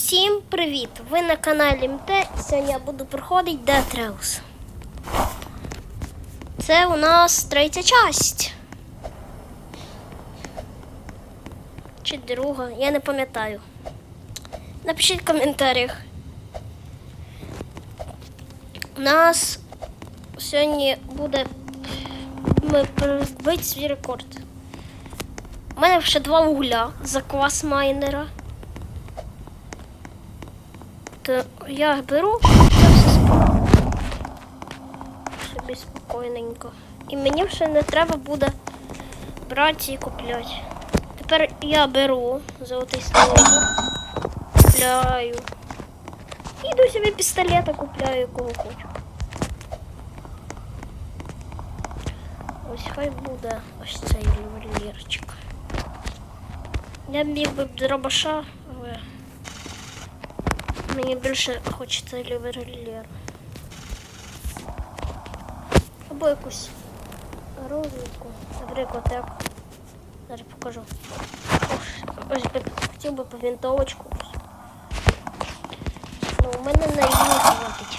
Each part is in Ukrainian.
Всім привіт! Ви на каналі МТ сьогодні я буду проходити Trails. Це у нас третя часть. Чи друга, я не пам'ятаю. Напишіть в коментарях. У нас сьогодні буде ми свій рекорд. У мене ще два угля за клас майнера. То я беру. Собі спокійненько. І мені вже не треба буде брати і купляти. Тепер я беру золотий снаряд, купляю. Іду собі пістолета купляю, кого хочу. Ось хай буде ось цей револьверчик. Я міг би дробаша, але мені більше хочеться револьвер. Або якусь розвідку. Наприклад, як. Зараз покажу. Ось би хотів би по винтовочку. Ну, у мене на її хватить.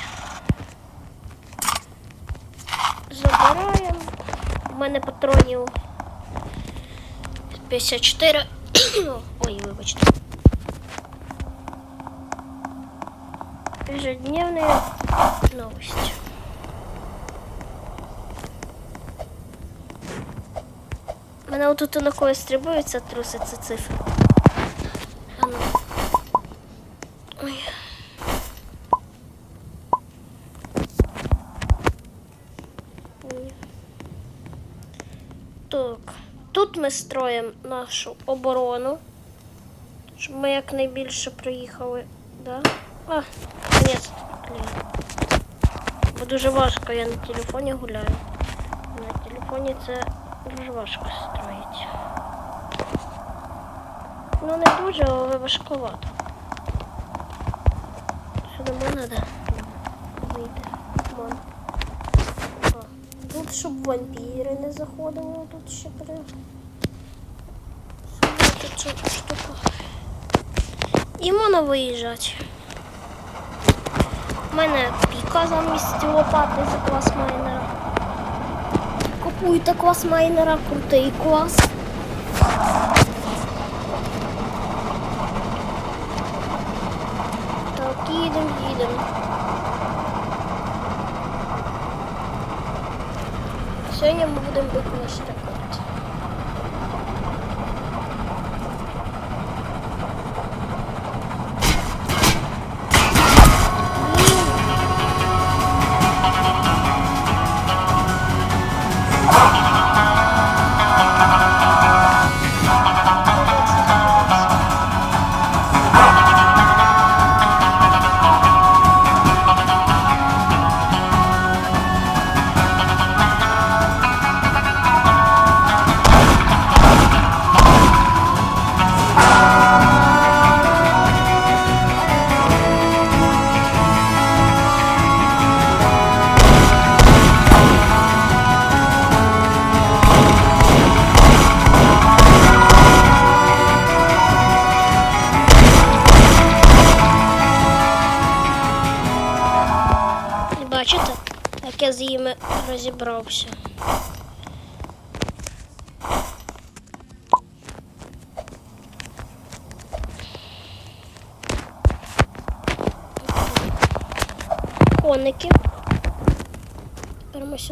Забираємо. У мене патронів 54. Ой, вибачте. Ежедневные новости. Мене отут на кое стрибується, труситься цифри. А ну. Ой. Так. Тут ми строїмо нашу оборону, щоб ми якнайбільше проїхали. Да? А, ні. Бо дуже важко, я на телефоні гуляю. На телефоні це дуже важко строїть. Ну не дуже, але важковато. Сюди можна, да? Вийде. Вон. Тут, щоб вампіри не заходили, тут ще при... Тут. І можна виїжджати. У мене піка замість лопати за клас майнера. Купуйте клас майнера, крутий клас. Так, їдемо, їдемо. Сьогодні ми будемо бити наш рекорд.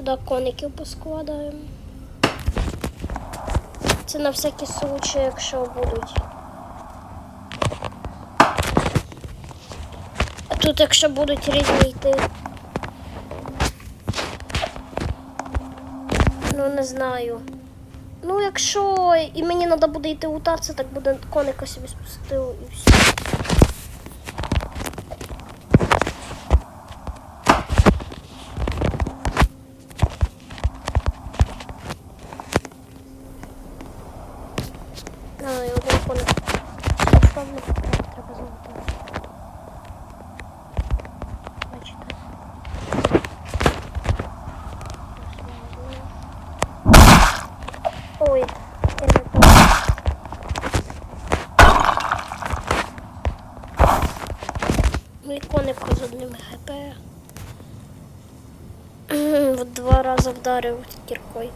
Тепер коників поскладаємо. Це на всякий случай, якщо будуть. А Тут, якщо будуть різні йти. Ну, не знаю. Ну, якщо і мені треба буде йти лутатися, так буде коника собі спустив і все. А, і один коник. Певно, треба золотати. Бачите. Ой, я не помню. Мій коник з одним ГП. В два рази вдарив кіркою.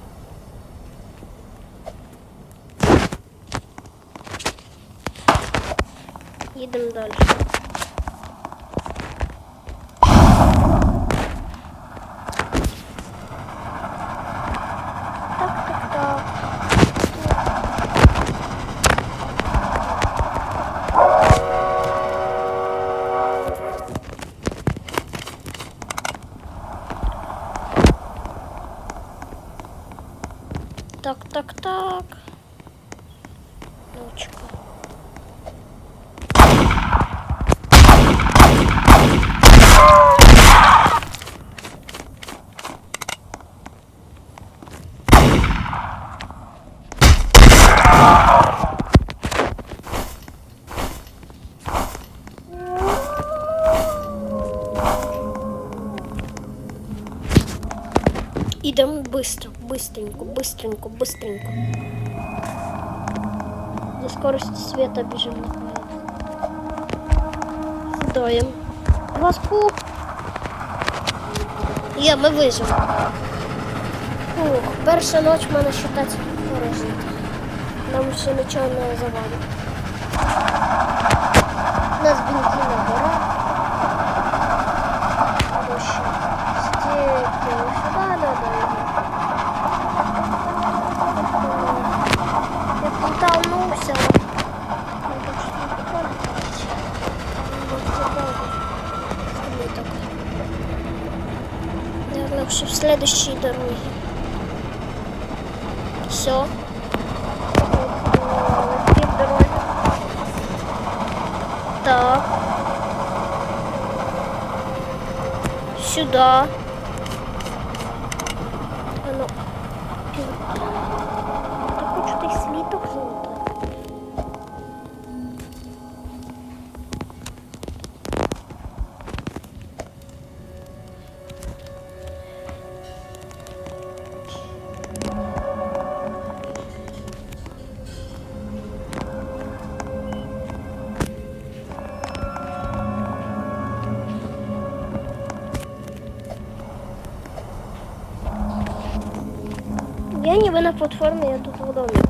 Їдемо далі. Так, так, так. Так, так, так. Ночка. Идем быстро, быстренько, быстренько, быстренько. До скорости света бежим на Сдаем. Ласку. Є, ми виживемо. Фух, перша ніч в мене считать прожита. Нам ще нічого не завалить. В следующей дороге. Все. Так. Сюда. Я ніби на платформі, я тут в домику.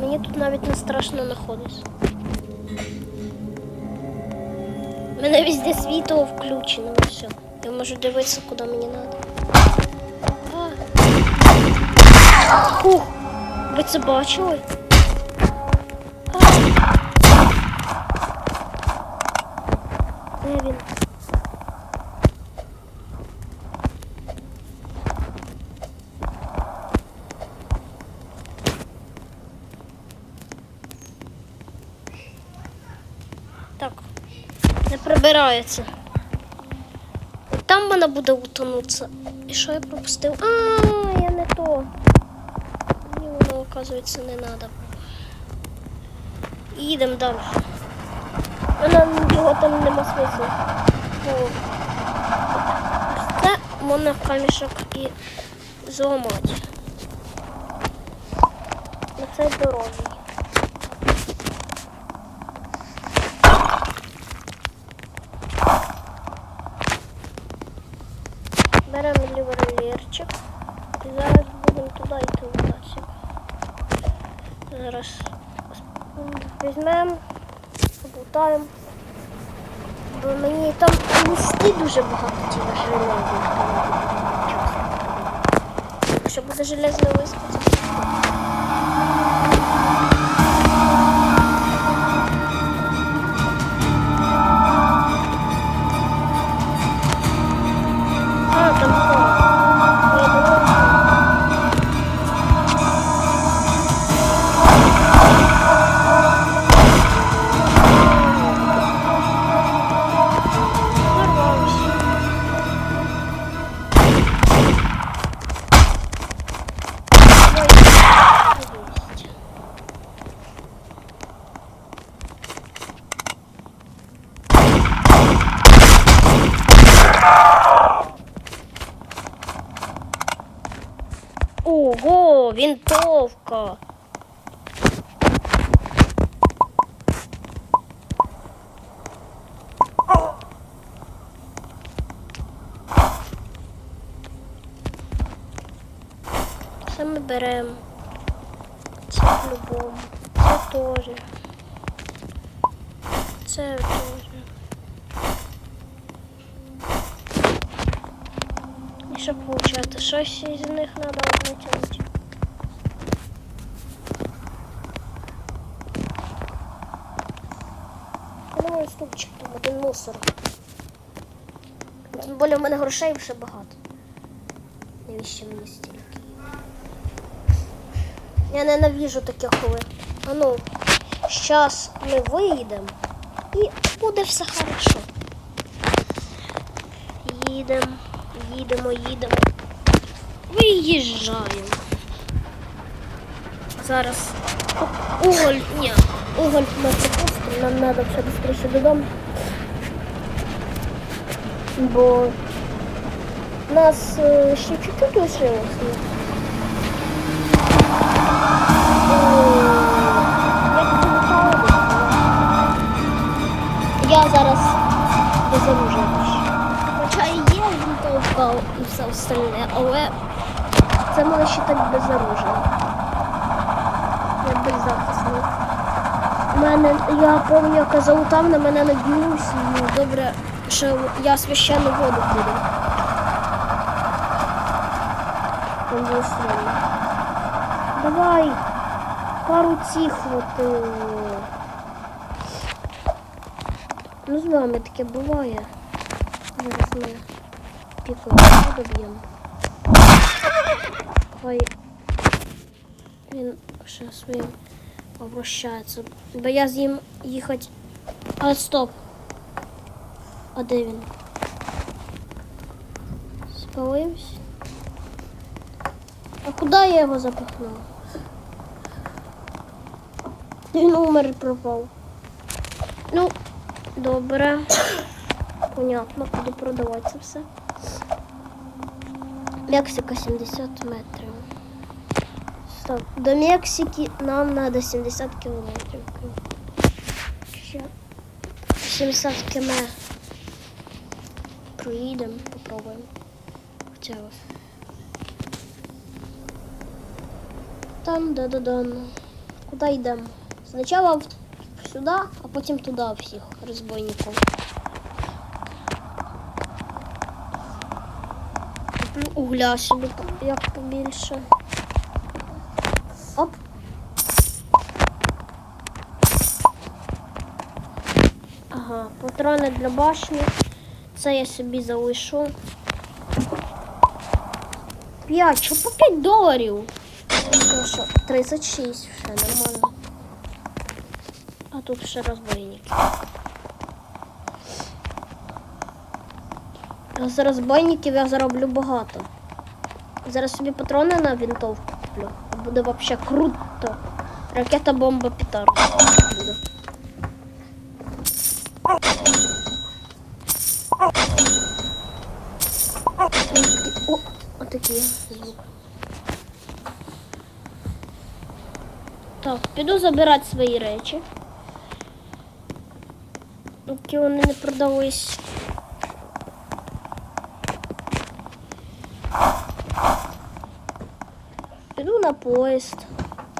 Мені тут навіть не страшно знаходитися. У мене везде світло включено, все. Я можу дивитися, куди мені треба. Фух, Ви це бачили? А. Де він? Так, От Там вона буде утонутися. І що я пропустив? А, я не то. Мені воно, оказується, не треба. Їдемо далі. Вона його там нема смислу. Це можна камішок і зламати. Оце дорога. Беремо ліверлірчик. І зараз будемо туди йти вдасі. Зараз візьмемо, побутаємо. Бо мені там нести дуже багато тіла железних. Якщо буде железна вискочити. Це ми беремо. Це по-любому. Це теж. Це теж. І щоб получати щось із них треба витягнути. Думаю, ступчик там один мусор. Тим більше в мене грошей вже багато. Навіщо мені стільки? Я ненавижу таке коли. А ну, зараз ми виїдемо і буде все хорошо. Їдемо, їдемо, їдемо. Виїжджаємо. Зараз уголь, ні, уголь ми пропустимо, нам треба все швидше додому. Бо нас е, ще чуть-чуть лишилося. Безоружуюсь. Хоча і є винтовка і все остальне, але це можна вважати безоружним. Я беззахисний. Мене, я пам'ятаю, я казав там на мене наб'юсь, і добре, що я священну воду п'ю. Там було. Давай, пару цих от. Ну, з вами таке буває. Зараз ми пікою доб'ємо. Хай він ще своїм обращається. Бо я з ним їхати. А стоп. А де він? Спалився? А куди я його запихнула? Він умер і пропав. Ну, добре. Понятно, буду продавати це все. Мексика 70 метрів. Стоп. До Мексики нам треба 70 кілометрів. Ще 70 км. Проїдемо, попробуємо. Хоча. Там да да да Куди йдемо? Спочатку сюди, а потім туди всіх розбойників. Угля собі як побільше. Оп. Ага, патрони для башні. Це я собі залишу. 5, що по 5 доларів? Ну 36, все нормально. А тут ще розбойники. З розбойників я зароблю багато. Зараз собі патрони на винтовку куплю. Буде вообще круто. Ракета бомба петард. Буде. О, отакий звук. Так, піду забирати свої речі. Які вони не продались. Піду на поїзд.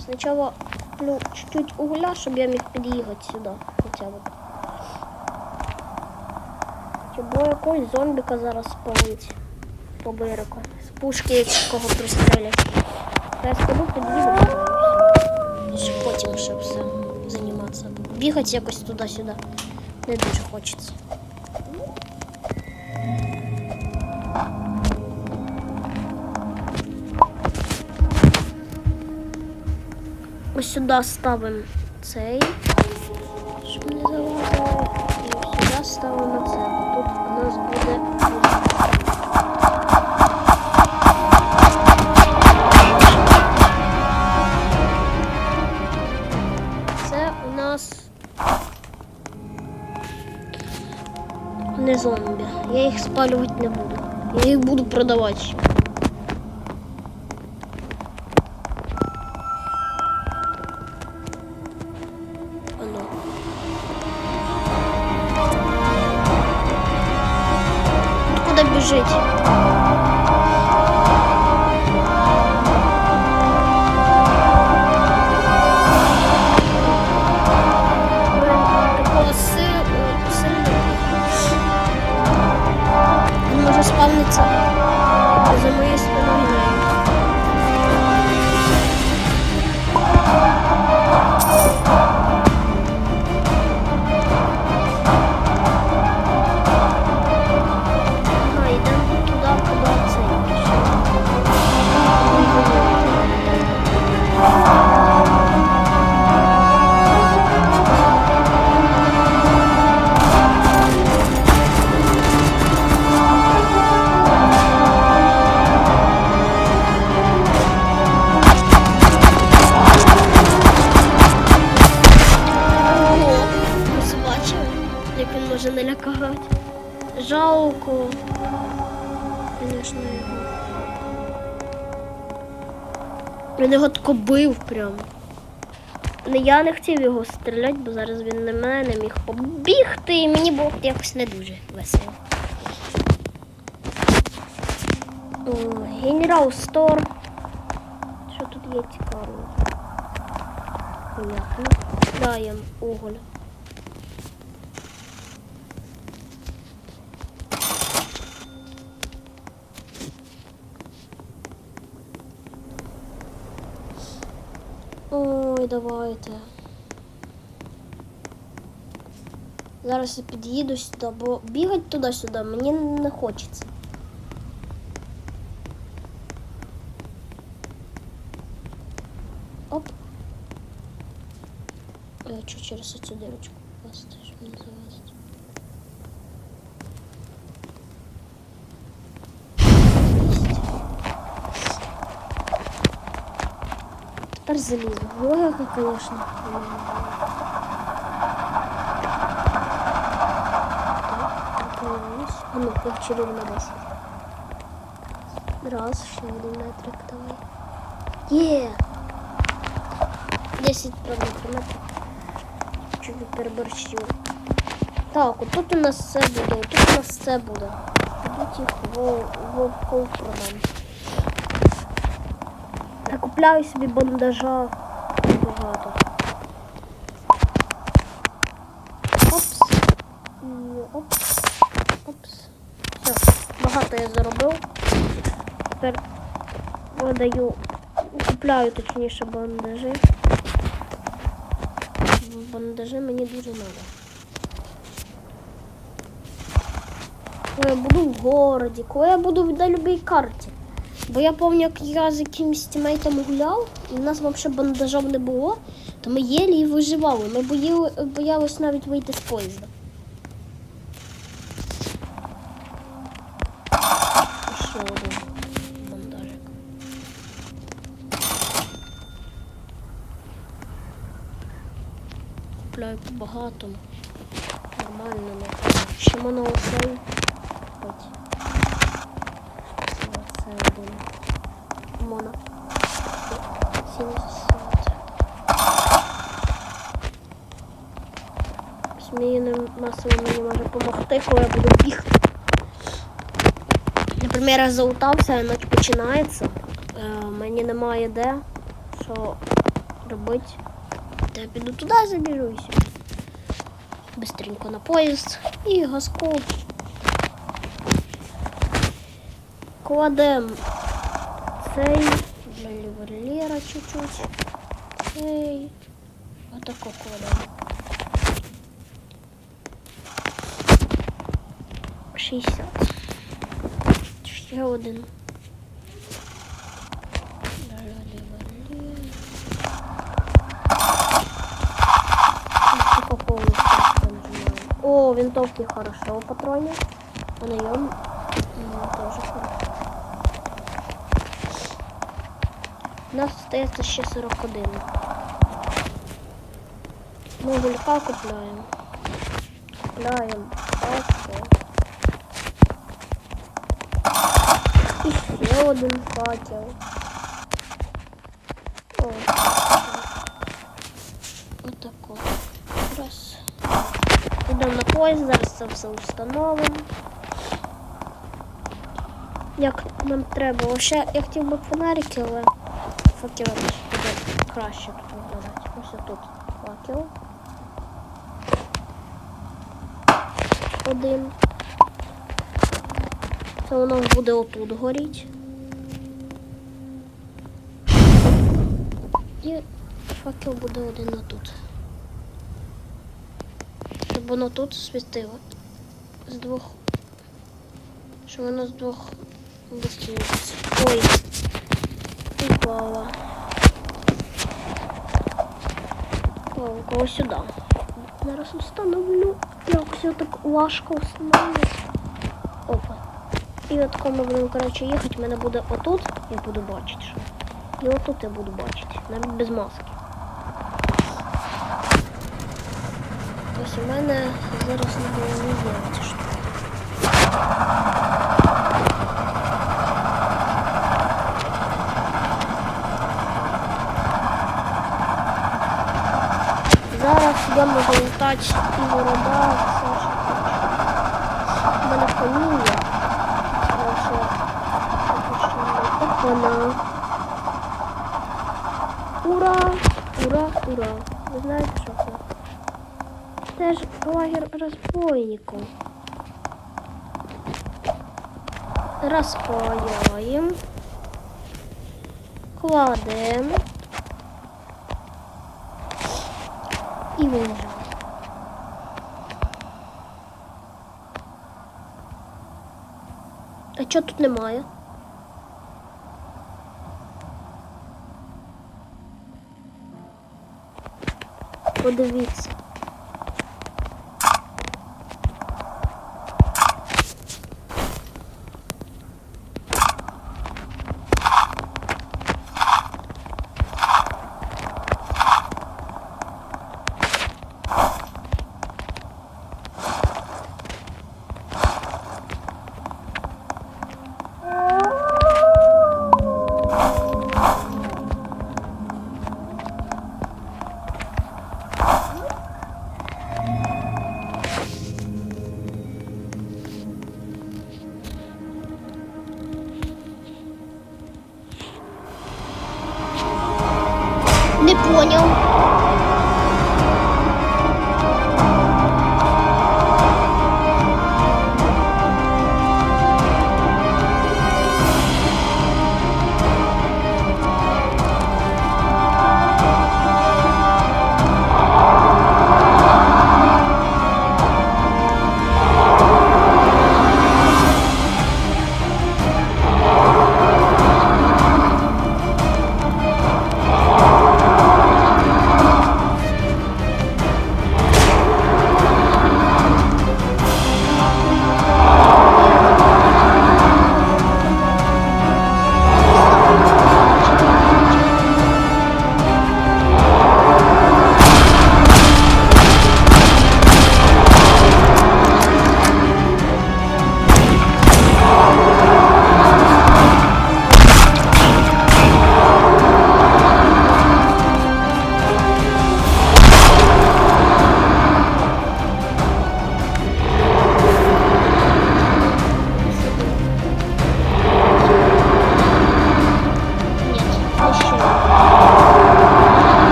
Спочатку куплю чуть-чуть угля, щоб я міг під'їхати сюди хоча б. Бо якогось зомбіка зараз спалить по берегу. З пушки якого пристрелять. Я сходу під'їду. потім ще все займатися. Бігати якось туди-сюди. Не дуже хочеться. Ось сюди ставимо цей, щоб не залазили. І сюди ставимо це. Їх спалювати не буду. Я їх буду продавати. Карать. Жалко. Звісно, його. Він його тако бив прям. Не, Я не хотів його стріляти, бо зараз він на мене міг побігти, і мені було якось не дуже весело. О, Генерал Стор. Що тут є цікавого? Понятно. Даємо уголь. Ой, давайте. Зараз я під'їду сюди, бо бігати туди-сюди мені не хочеться. Оп. Я хочу через цю дирочку попасти, щоб не Тепер залізу. Логика, звісно. А ну, как чарівна баса. Раз, ще один метрик, давай. Є! 10 правда метрів. Чуть переборщив. Так, отут у нас все буде, отут у нас все буде. Тут їх вовков продам. Купляю собі бандажа багато. Опс. Опс. Опс. Все, багато я заробив. Тепер видаю, купляю точніше бандажі. Бандажі мені дуже треба. Коли я буду в городі, коли я буду на будь-якій карті. Бо я пам'ятаю, як я з якимось тімейтом гуляв, і в нас взагалі бандажів не було, то ми єлі і виживали. Ми боїли, боялись навіть вийти з поїзда. Купляю багато. Нормально, не Ще можна оцей. Хоч. Це один. Мона. 70. Зміїним мені може допомогти, коли я буду бігти. Наприклад, я залутався, ніч починається. Е, мені немає де, що робити. То я піду туди забіжу і все. Быстренько на поїзд і газку. Кладем цей для ліверлера чуть-чуть. Цей. Отако кладемо. 60. Ще один. Для ліверлера. Ось тако повністю нажимаємо. О, винтовки хорошо патроны. А на нем тоже хорошо. У нас остается ще 41. Ми гулька купляємо. Купляємо факел. І ще один факел. О, Отако. Раз. Йдемо на поїзд, зараз це все встановимо. Як нам треба. Ще я хотів би фонарики, але факел буде краще тут виглядати. Ось тут факел. Один. Це воно буде отут горіть. І факел буде один отут. Щоб воно тут світило. З двох. Щоб воно з двох вистрілилося. Ой. Упала. О, кого сюди. Зараз встановлю. Як все так важко встановлювати. Опа. І от коли ми будемо, коротше, їхати, в мене буде отут, я буду бачити, що. І отут я буду бачити, навіть без маски. Ось у мене зараз не голові є ця штука. Зараз я і вороба, все що хочу. У мене каміння. Хорошо. Опана. Ура! Ура, ура! Ви знаєте, що це? Це ж лагер розбойників. Розпаяємо. Кладемо. І виїжджаємо. А чого тут немає? Подивіться.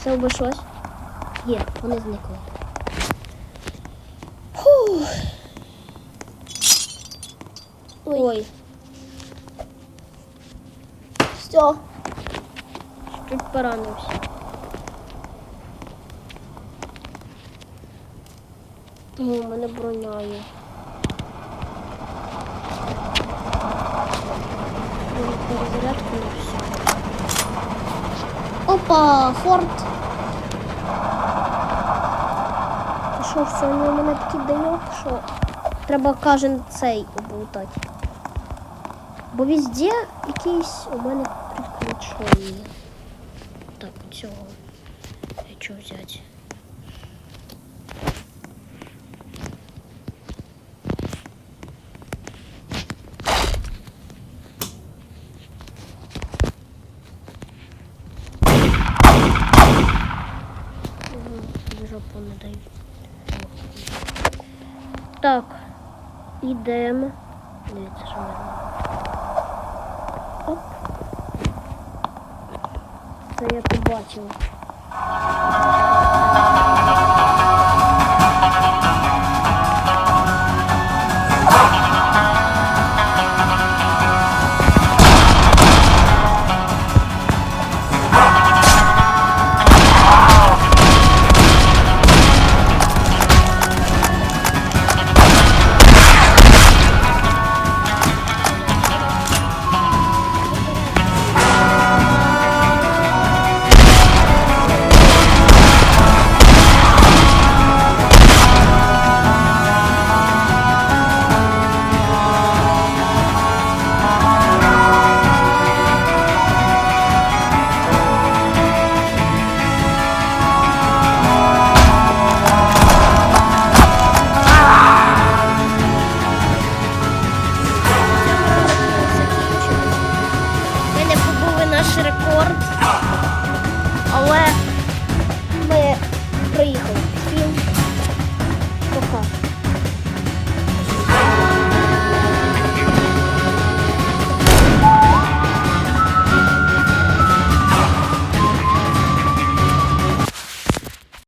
Все обійшлось? Є, вони зникли. Фух. Ой. Все. Чуть поранився. О, мене броня є. Перезарядку на все. Опа, форт. Що, все, він у мене такий дайок, що треба кожен цей облутати. Бо везде якісь у мене приключення. Так, цього. Що взяти? Мгм, в жопу не дай. Так, ідемо. Дивіться, що ми. Оп. Це я побачив.